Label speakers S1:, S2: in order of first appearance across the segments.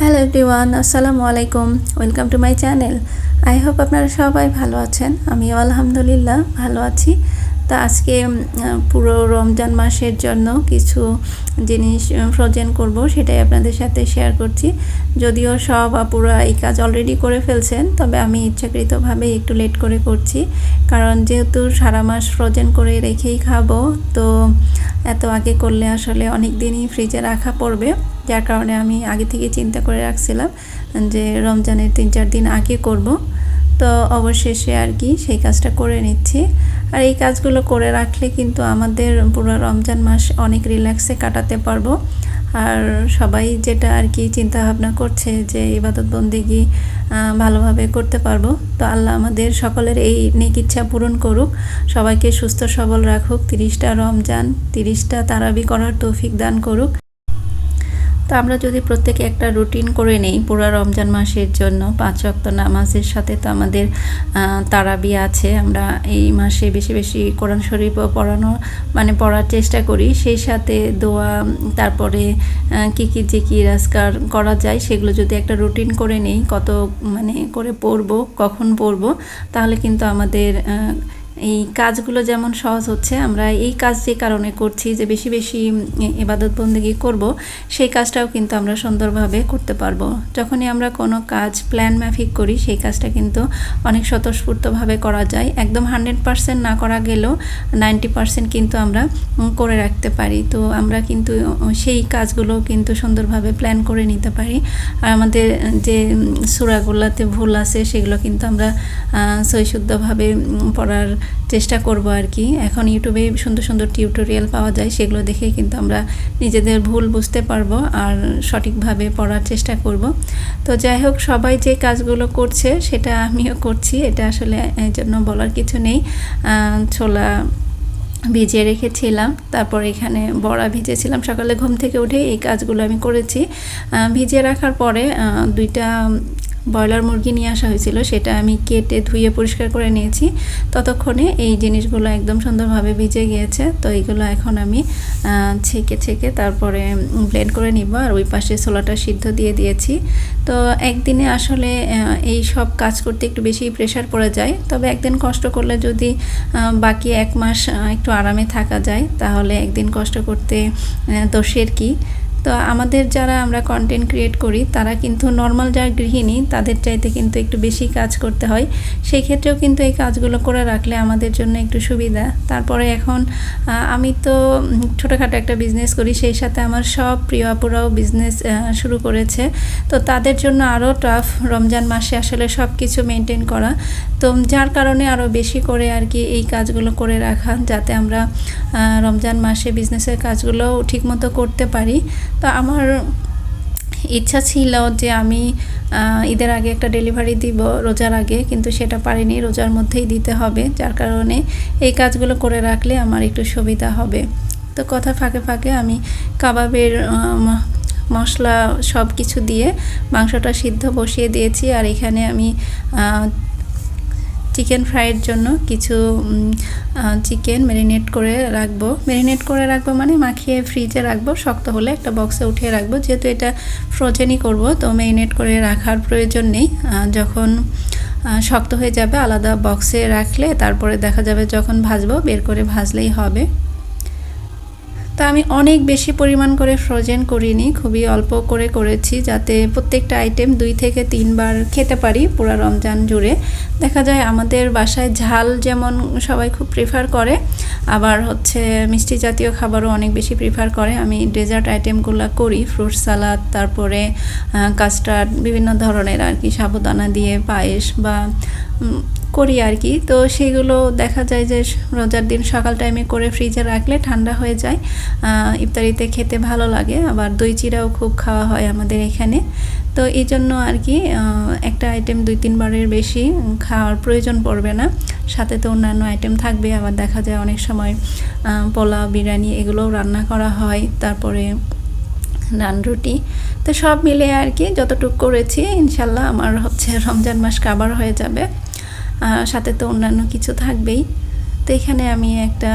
S1: Hello everyone আসসালামু আলাইকুম। Welcome to my channel I hope আপনারা সবাই ভালো আছেন। আমিও আলহামদুলিল্লাহ ভালো আছি। তা আজকে পুরো রমজান মাসের জন্য কিছু জিনিস ফ্রোজেন করব, সেটাই আপনাদের সাথে শেয়ার করছি। যদিও সব আপুরা এই কাজ অলরেডি করে ফেলছেন, তবে আমি ইচ্ছাকৃতভাবে একটু লেট করে করছি। কারণ যেহেতু সারা মাস ফ্রোজেন করে রেখেই খাব, তো এত আগে করলে আসলে অনেক দিনই ফ্রিজে রাখা পড়বে। যার কারণে আমি আগে থেকে চিন্তা করে রাখছিলাম যে রমজানের তিন চার দিন আগে করব। তো অবশেষে আর কি সেই কাজটা করে নিচ্ছি। আর এই কাজগুলো করে রাখলে কিন্তু আমাদের পুরো রমজান মাস অনেক রিল্যাক্সে কাটাতে পারব। আর সবাই যেটা আর কি চিন্তা ভাবনা করছে যে ইবাদত বন্দিগি ভালোভাবে করতে পারব। তো আল্লাহ আমাদের সকলের এই নেক ইচ্ছা পূরণ করুক। সবাইকে সুস্থ সবল রাখুক। তিরিশটা রমজান, তিরিশটা তারাবি করার তৌফিক দান করুক। তো আমরা যদি প্রত্যেকে একটা রুটিন করে নেই পুরো রমজান মাসের জন্য, পাঁচ ওয়াক্ত নামাজের সাথে তো আমাদের তারাবি আছে। আমরা এই মাসে বেশি বেশি কোরআন শরীফও পড়ানো মানে পড়ার চেষ্টা করি। সেই সাথে দোয়া, তারপরে কি কি যে কী রাজকার করা যায়, সেগুলো যদি একটা রুটিন করে নেই, কত মানে করে পড়ব, কখন পড়ব, তাহলে কিন্তু আমাদের এই কাজগুলো যেমন সহজ হচ্ছে, আমরা এই কাজ যে কারণে করছি যে বেশি বেশি এবাদত বন্দেগি করব, সেই কাজটাও কিন্তু আমরা সুন্দরভাবে করতে পারব। যখনই আমরা কোনো কাজ প্ল্যান মাফিক করি, সেই কাজটা কিন্তু অনেক স্বতঃস্ফূর্তভাবে করা যায়। একদম হান্ড্রেড পারসেন্ট না করা গেলেও নাইনটি পারসেন্ট কিন্তু আমরা করে রাখতে পারি। তো আমরা কিন্তু সেই কাজগুলো কিন্তু সুন্দরভাবে প্ল্যান করে নিতে পারি। আর আমাদের যে সুরাগুলোতে ভুল আছে, সেগুলো কিন্তু আমরা সৈশুদ্ধভাবে পড়ার চেষ্টা করব আর কি। এখন ইউটিউবে সুন্দর সুন্দর টিউটোরিয়াল পাওয়া যায়, সেগুলো দেখে কিন্তু আমরা নিজেদের ভুল বুঝতে পারব আর সঠিকভাবে পড়ার চেষ্টা করব। তো যাই হোক, সবাই যে কাজগুলো করছে, সেটা আমিও করছি। এটা আসলে এই জন্য বলার কিছু নেই। ছোলা ভিজিয়ে রেখেছিলাম, তারপর এখানে বড়া ভিজেছিলাম। সকালে ঘুম থেকে উঠে এই কাজগুলো আমি করেছি। ভিজিয়ে রাখার পরে দুইটা ব্রয়লার মুরগি নিয়ে আসা হয়েছিল, সেটা আমি কেটে ধুয়ে পরিষ্কার করে নিয়েছি। ততক্ষণে এই জিনিসগুলো একদম সুন্দরভাবে ভিজে গিয়েছে, তো এইগুলো এখন আমি ছেঁকে ছেঁকে তারপরে ব্লেন্ড করে নিব আর ওই পাশে ছোলাটা সিদ্ধ দিয়ে দিয়েছি। তো একদিনে আসলে এই সব কাজ করতে একটু বেশি প্রেশার পড়ে যায়, তবে একদিন কষ্ট করলে যদি বাকি এক মাস একটু আরামে থাকা যায়, তাহলে একদিন কষ্ট করতে দোষের কি? তো আমাদের যারা আমরা কন্টেন্ট ক্রিয়েট করি, তারা কিন্তু নর্মাল যারা গৃহিণী, তাদের চাইতে কিন্তু একটু বেশি কাজ করতে হয়। সেই ক্ষেত্রেও কিন্তু এই কাজগুলো করে রাখলে আমাদের জন্য একটু সুবিধা। তারপরে এখন আমি তো ছোটোখাটো একটা বিজনেস করি, সেই সাথে আমার সব প্রিয় আপুরাও বিজনেস শুরু করেছে। তো তাদের জন্য আরও টাফ রমজান মাসে আসলে সব কিছু মেনটেন করা। তো যার কারণে আরও বেশি করে আর কি এই কাজগুলো করে রাখা, যাতে আমরা রমজান মাসে বিজনেসের কাজগুলো ঠিকমতো করতে পারি। তো আমার ইচ্ছা ছিল যে আমি ঈদের আগে একটা ডেলিভারি দিব রোজার আগে, কিন্তু সেটা পারিনি। রোজার মধ্যেই দিতে হবে, যার কারণে এই কাজগুলো করে রাখলে আমার একটু সুবিধা হবে। তো কথা ফাঁকে ফাঁকে আমি কাবাবের মশলা সব কিছু দিয়ে মাংসটা সিদ্ধ বসিয়ে দিয়েছি। আর এখানে আমি চিকেন ফ্রাইয়ের জন্য কিছু চিকেন ম্যারিনেট করে রাখব। ম্যারিনেট করে রাখব মানে মাখিয়ে ফ্রিজে রাখব, শক্ত হলে একটা বক্সে উঠিয়ে রাখব। যেহেতু এটা ফ্রোজেনই করব, তো ম্যারিনেট করে রাখার প্রয়োজন নেই। যখন শক্ত হয়ে যাবে, আলাদা বক্সে রাখলে তারপরে দেখা যাবে যখন ভাজবো, বের করে ভাজলেই হবে। তো আমি অনেক বেশি পরিমাণ করে ফ্রোজেন করিনি, খুবই অল্প করে করেছি যাতে প্রত্যেকটা আইটেম দুই থেকে তিনবার খেতে পারি পুরো রমজান জুড়ে। দেখা যায় আমাদের বাসায় ঝাল যেমন সবাই খুব প্রিফার করে, আবার হচ্ছে মিষ্টি জাতীয় খাবারও অনেক বেশি প্রিফার করে। আমি ডেজার্ট আইটেমগুলো করি ফ্রুট সালাদ তারপরে কাস্টার্ড বিভিন্ন ধরনের আর কি, সাবুদানা দিয়ে, পায়েস বা করি আর কি। তো সেগুলো দেখা যায় যে রোজার দিন সকাল টাইমে করে ফ্রিজে রাখলে ঠান্ডা হয়ে যায়। ইফতারিতে খেতে ভালো লাগে, আবার দই চিরাও খুব খাওয়া হয় আমাদের এখানে। তো এই জন্য আর কি একটা আইটেম দুই তিনবারের বেশি খাওয়ার প্রয়োজন পড়বে না। সাথে তো অন্যান্য আইটেম থাকবে, আবার দেখা যায় অনেক সময় পোলাও, বিরিয়ানি এগুলোও রান্না করা হয়। তারপরে নান রুটি। তো সব মিলে আর কি, যতটুকু করেছি, ইনশাল্লাহ আমার হচ্ছে রমজান মাস কাবার হয়ে যাবে। সাথে তো অন্যান্য কিছু থাকবেই। তো এখানে আমি একটা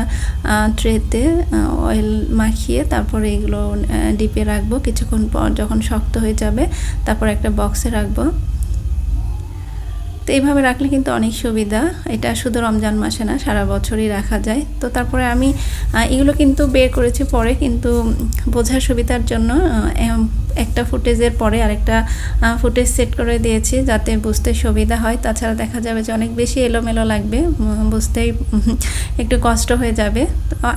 S1: ট্রেতে অয়েল মাখিয়ে তারপরে এগুলো ডিপে রাখব। কিছুক্ষণ পর যখন শক্ত হয়ে যাবে, তারপর একটা বক্সে রাখব। তো এইভাবে রাখলে কিন্তু অনেক সুবিধা। এটা শুধু রমজান মাসে না, সারা বছরই রাখা যায়। তো তারপরে আমি এগুলো কিন্তু বের করেছি পরে কিন্তু বোঝার সুবিধার জন্য একটা ফুটেজের পরে আরেকটা ফুটেজ সেট করে দিয়েছি যাতে বুঝতে সুবিধা হয়। তাছাড়া দেখা যাবে যে অনেক বেশি এলোমেলো লাগবে বুঝতেই একটু কষ্ট হয়ে যাবে।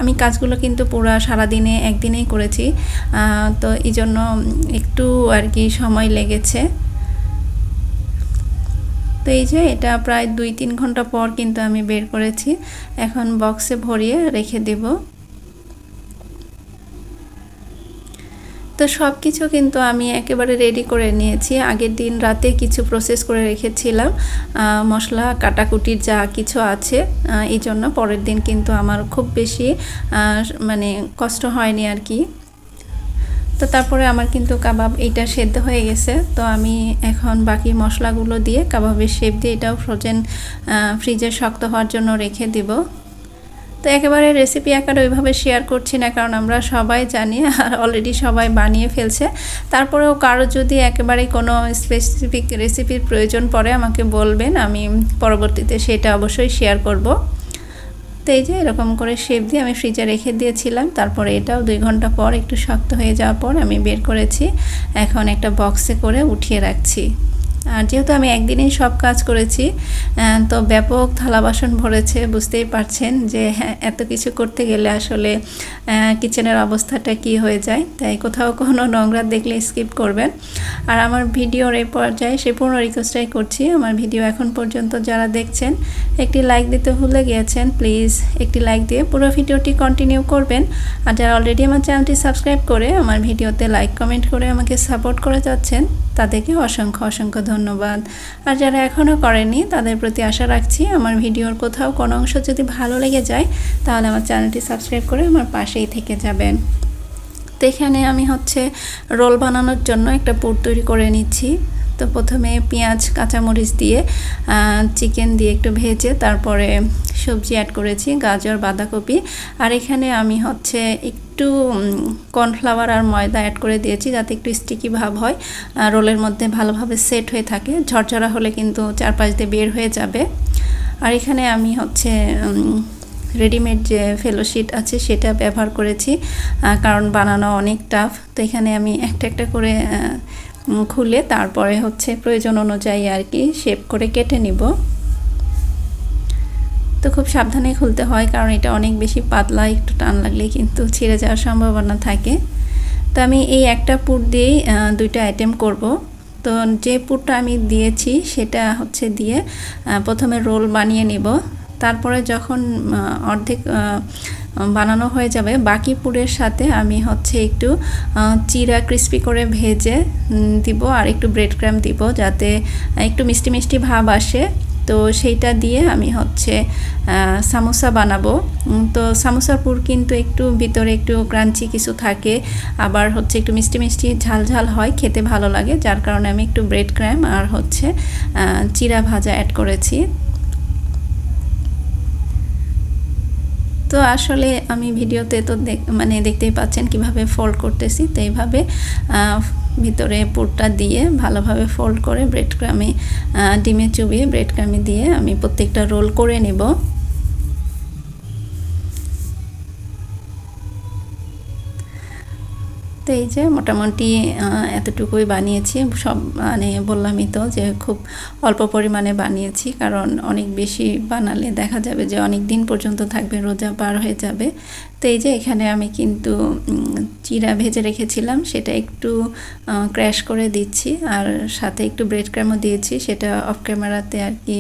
S1: আমি কাজগুলো কিন্তু পুরো সারাদিনে একদিনেই করেছি। তো এই জন্য একটু আর কি সময় লেগেছে। তো এই যে এটা প্রায় দুই তিন ঘণ্টা পর কিন্তু আমি বের করেছি। এখন বক্সে ভরিয়ে রেখে দেব। তো সব কিছু কিন্তু আমি একেবারে রেডি করে নিয়েছি। আগের দিন রাতে কিছু প্রসেস করে রেখেছিলাম। মশলা, কাটাকুটির যা কিছু আছে এই জন্য পরের দিন কিন্তু আমার খুব বেশি মানে কষ্ট হয়নি আর কি। তো তারপরে আমার কিন্তু কাবাব এইটা সেদ্ধ হয়ে গেছে। তো আমি এখন বাকি মশলাগুলো দিয়ে কাবাবের শেপ দিয়ে এটাও ফ্রোজেন ফ্রিজে শক্ত হওয়ার জন্য রেখে দিব। তো একেবারে রেসিপি আকারে ওইভাবে শেয়ার করছি না, কারণ আমরা সবাই জানি আর অলরেডি সবাই বানিয়ে ফেলছে। তারপরেও কারও যদি একেবারে কোনো স্পেসিফিক রেসিপির প্রয়োজন পড়ে আমাকে বলবেন, আমি পরবর্তীতে সেটা অবশ্যই শেয়ার করব। তো এই যে এরকম করে শেপ দিয়ে আমি ফ্রিজে রেখে দিয়েছিলাম। তারপরে এটাও দুই ঘণ্টা পর একটু শক্ত হয়ে যাওয়ার পর আমি বের করেছি। এখন একটা বক্সে করে উঠিয়ে রাখছি। আর যেহেতু আমি একদিনেই সব কাজ করেছি তো ব্যাপক থালা বাসন ভরেছে, বুঝতেই পারছেন যে হ্যাঁ এত কিছু করতে গেলে আসলে কিচেনের অবস্থাটা কি হয়ে যায়। তাই কোথাও কোনো নোংরা দেখলে স্কিপ করবেন। আর আমার ভিডিওর এই পর্যায়ে সে পুরো রিকোয়েস্টটাই করছি। আমার ভিডিও এখন পর্যন্ত যারা দেখছেন, একটি লাইক দিতে ভুলে গিয়েছেন প্লিজ একটি লাইক দিয়ে পুরো ভিডিওটি কন্টিনিউ করবেন। আর যারা অলরেডি আমার চ্যানেলটি সাবস্ক্রাইব করে আমার ভিডিওতে লাইক কমেন্ট করে আমাকে সাপোর্ট করে যাচ্ছেন তাদেরকে অসংখ্য অসংখ্য ধন্যবাদ। আর যারা এখনও করেনি তাদের প্রতি আশা রাখছি আমার ভিডিওর কোথাও কোনো অংশ যদি ভালো লেগে যায়, তাহলে আমার চ্যানেলটি সাবস্ক্রাইব করে আমার পাশেই থেকে যাবেন। তো এখানে আমি হচ্ছে রোল বানানোর জন্য একটা পুর তৈরি করে নিচ্ছি। তো প্রথমে পেঁয়াজ, কাঁচামরিচ দিয়ে চিকেন দিয়ে একটু ভেজে তারপরে সবজি অ্যাড করেছি, গাজর, বাঁধাকপি। আর এখানে আমি হচ্ছে একটু কর্নফ্লাওয়ার আর ময়দা অ্যাড করে দিয়েছি যাতে একটু স্টিকি ভাব হয়। রোলের মধ্যে ভালোভাবে সেট হয়ে থাকে। ঝরঝরা হলে কিন্তু চারপাশ দিয়ে বের হয়ে যাবে। আর এখানে আমি হচ্ছে রেডিমেড যে ফেলোশিট আছে সেটা ব্যবহার করেছি কারণ বানানো অনেক টাফ তো এখানে আমি একটা একটা করে খুলে তারপরে হচ্ছে প্রয়োজন অনুযায়ী আর কি শেপ করে কেটে নিব। তো খুব সাবধানে খুলতে হয়, কারণ এটা অনেক বেশি পাতলা, একটু টান লাগলে কিন্তু ছিঁড়ে যাওয়ার সম্ভাবনা থাকে। তো আমি এই একটা পুর দিয়েই দুইটা আইটেম করব। তো যে পুরটা আমি দিয়েছি, সেটা হচ্ছে দিয়ে প্রথমে রোল বানিয়ে নিব। তারপরে যখন অর্ধেক বানানো হয়ে যাবে, বাকি পুরের সাথে আমি হচ্ছে একটু চিরা ক্রিস্পি করে ভেজে দিব, আর একটু ব্রেড ক্র্যাম দিব, যাতে একটু মিষ্টি মিষ্টি ভাব আসে। তো সেইটা দিয়ে আমি হচ্ছে সামোসা বানাবো। তো সামোসার পুর কিন্তু একটু ভিতরে একটু ক্রাঞ্চি কিছু থাকে, আবার হচ্ছে একটু মিষ্টি মিষ্টি ঝাল ঝাল হয়, খেতে ভালো লাগে। যার কারণে আমি একটু ব্রেড ক্র্যাম আর হচ্ছে চিরা ভাজা অ্যাড করেছি। তো আসলে আমি ভিডিওতে তো মানে দেখতেই পাচ্ছেন কীভাবে ফোল্ড করতেছি। তো এইভাবে ভিতরে পুরটা দিয়ে ভালোভাবে ফোল্ড করে ব্রেড ক্রামে ডিমে চুবিয়ে ব্রেড ক্রামে দিয়ে আমি প্রত্যেকটা রোল করে নেব। তো এই যে মোটামুটি এতটুকুই বানিয়েছি। সব মানে বললামই তো যে খুব অল্প পরিমাণে বানিয়েছি, কারণ অনেক বেশি বানালে দেখা যাবে যে অনেক দিন পর্যন্ত থাকবে, রোজা পার হয়ে যাবে। তো এই যে এখানে আমি কিন্তু চিরা ভেজে রেখেছিলাম, সেটা একটু ক্র্যাশ করে দিচ্ছি। আর সাথে একটু ব্রেড ক্র্যামও দিয়েছি, সেটা অফ ক্যামেরাতে আর কি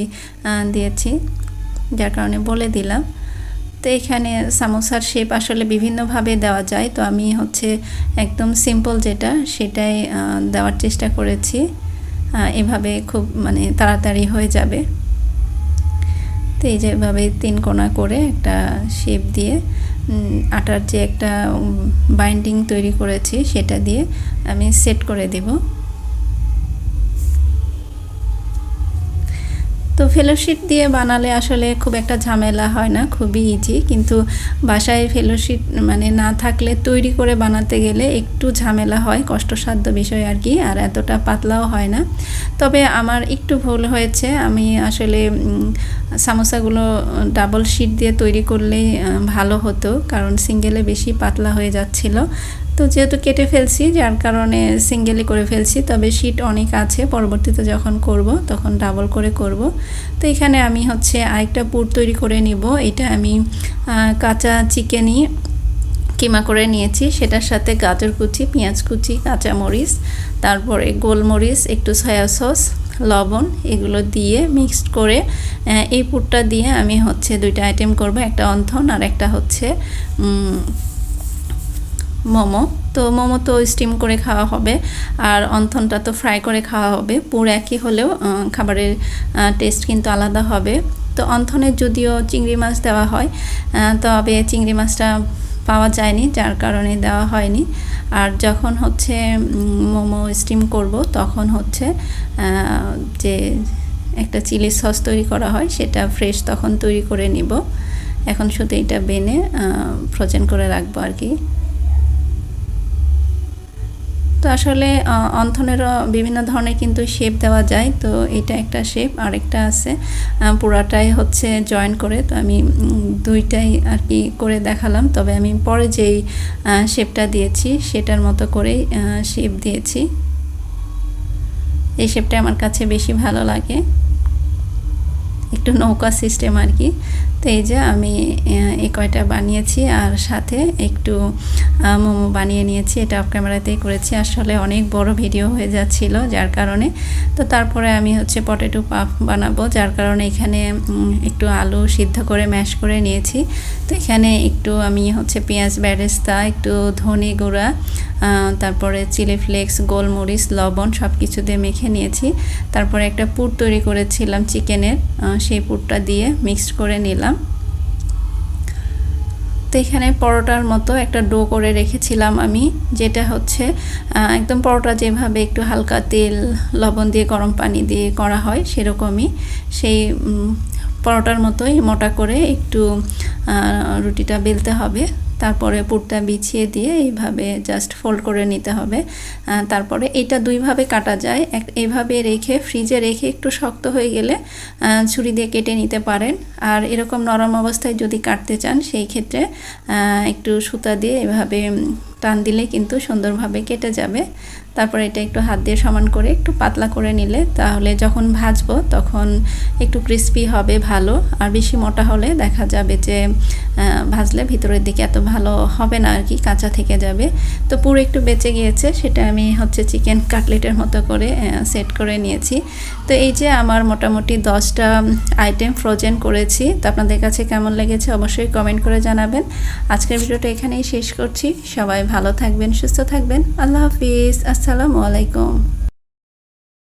S1: দিয়েছি। যার কারণে বলে দিলাম। তো এখানে সামোসার শেপ আসলে বিভিন্নভাবে দেওয়া যায়। তো আমি হচ্ছে একদম সিম্পল যেটা, সেটাই দেওয়ার চেষ্টা করেছি। এভাবে খুব মানে তাড়াতাড়ি হয়ে যাবে। তো এই যেভাবে তিন কোনা করে একটা শেপ দিয়ে আটার যে একটা বাইন্ডিং তৈরি করেছি, সেটা দিয়ে আমি সেট করে দেব। তো ফেলোশিট দিয়ে বানালে আসলে খুব একটা ঝামেলা হয় না, খুবই ইজি কিন্তু বাসায় ফেলোশিট মানে না থাকলে, তৈরি করে বানাতে গেলে একটু ঝামেলা হয়, কষ্টসাধ্য বিষয় আর কি, আর এতটা পাতলাও হয় না। তবে আমার একটু ভুল হয়েছে, আমি আসলে সামোসাগুলো ডাবল শিট দিয়ে তৈরি করলেই ভালো হতো, কারণ সিঙ্গেলে বেশি পাতলা হয়ে যাচ্ছিল। তো যেহেতু কেটে ফেলছি, যার কারণে সিঙ্গেলি করে ফেলছি, তবে শিট অনেক আছে, পরবর্তীতে যখন করব, তখন ডাবল করে করব। তো এখানে আমি হচ্ছে আরেকটা পুর তৈরি করে নিব। এটা আমি কাঁচা চিকেনই কিমা করে নিয়েছি। সেটার সাথে গাজর কুচি, পেঁয়াজ কুচি, কাঁচামরিচ, তারপরে গোলমরিচ, একটু সয়া সস লবণ, এগুলো দিয়ে মিক্সড করে এই পুরটা দিয়ে আমি হচ্ছে দুইটা আইটেম করব। একটা অন্থন আর একটা হচ্ছে মোমো। তো মোমো তো স্টিম করে খাওয়া হবে। আর অন্থনটা তো ফ্রাই করে খাওয়া হবে। পুর একই হলেও খাবারের টেস্ট কিন্তু আলাদা হবে। তো অন্থনের যদিও চিংড়ি মাছ দেওয়া হয় তবে চিংড়ি মাছটা পাওয়া যায়নি, যার কারণে দেওয়া হয়নি। আর যখন হচ্ছে মোমো স্টিম করব, তখন হচ্ছে যে একটা চিলি সস তৈরি করা হয়, সেটা ফ্রেশ তখন তৈরি করে নিব। এখন শুধু এটা বেনে ফ্রোজেন করে রাখব আর কি। তো আসলে অন্থনেরও বিভিন্ন ধরনের কিন্তু শেপ দেওয়া যায়। তো এটা একটা শেপ আরেকটা আছে। পুরাটাই হচ্ছে জয়েন করে। তো আমি দুইটাই আর কি করে দেখালাম। তবে আমি পরে যেই শেপটা দিয়েছি, সেটার মতো করেই শেপ দিয়েছি। এই শেপটা আমার কাছে বেশি ভালো লাগে। একটু নৌকা সিস্টেম আর কি তো এই যে আমি এই কয়টা বানিয়েছি আর সাথে একটু মোমো বানিয়ে নিয়েছি। এটা অফ ক্যামেরাতেই করেছি। আসলে অনেক বড় ভিডিও হয়ে যাচ্ছিল যার কারণে। তো তারপরে আমি হচ্ছে পটেটো পাফ বানাবো, যার কারণে এখানে একটু আলু সিদ্ধ করে ম্যাশ করে নিয়েছি। তো এখানে একটু আমি হচ্ছে পেঁয়াজ, ব্যারেস্তা, একটু ধনে গুঁড়া তারপরে চিলি ফ্লেক্স গোলমরিচ, লবণ সব কিছু দিয়ে মেখে নিয়েছি। তারপরে একটা পুর তৈরি করেছিলাম চিকেনের সেই পুরটা দিয়ে মিক্সড করে নিলাম। তো এখানে পরোটার মতো একটা ডো করে রেখেছিলাম আমি, যেটা হচ্ছে একদম পরোটা যেভাবে একটু হালকা তেল, লবণ দিয়ে, গরম পানি দিয়ে করা হয় সেরকমই। সেই পরোটার মতোই মোটা করে একটু রুটিটা বেলতে হবে। তারপরে পুরটা বিছিয়ে দিয়ে এইভাবে জাস্ট ফোল্ড করে নিতে হবে। তারপরে এটা দুইভাবে কাটা যায়। এক এভাবে রেখে ফ্রিজে রেখে একটু শক্ত হয়ে গেলে ছুরি দিয়ে কেটে নিতে পারেন। আর এরকম নরম অবস্থায় যদি কাটতে চান, সেই ক্ষেত্রে একটু সুতা দিয়ে এভাবে টান দিলে কিন্তু সুন্দরভাবে কেটে যাবে। তারপরে এটা একটু হাত দিয়ে সমান করে একটু পাতলা করে নিলে তাহলে যখন ভাজবো তখন একটু ক্রিস্পি হবে, ভালো। আর বেশি মোটা হলে দেখা যাবে যে ভাজলে ভিতরের দিকে এত ভালো হবে না আর কি কাঁচা থেকে যাবে। তো পুরো একটু বেঁচে গিয়েছে, সেটা আমি হচ্ছে চিকেন কাটলেটের মতো করে সেট করে নিয়েছি। তো এই যে আমার মোটামুটি দশটা আইটেম ফ্রোজেন করেছি, তো আপনাদের কাছে কেমন লেগেছে অবশ্যই কমেন্ট করে জানাবেন। আজকের ভিডিওটা এখানেই শেষ করছি। সবাই ভালো থাকবেন, সুস্থ থাকবেন। আল্লাহ হাফিজ। আসসালামু আলাইকুম।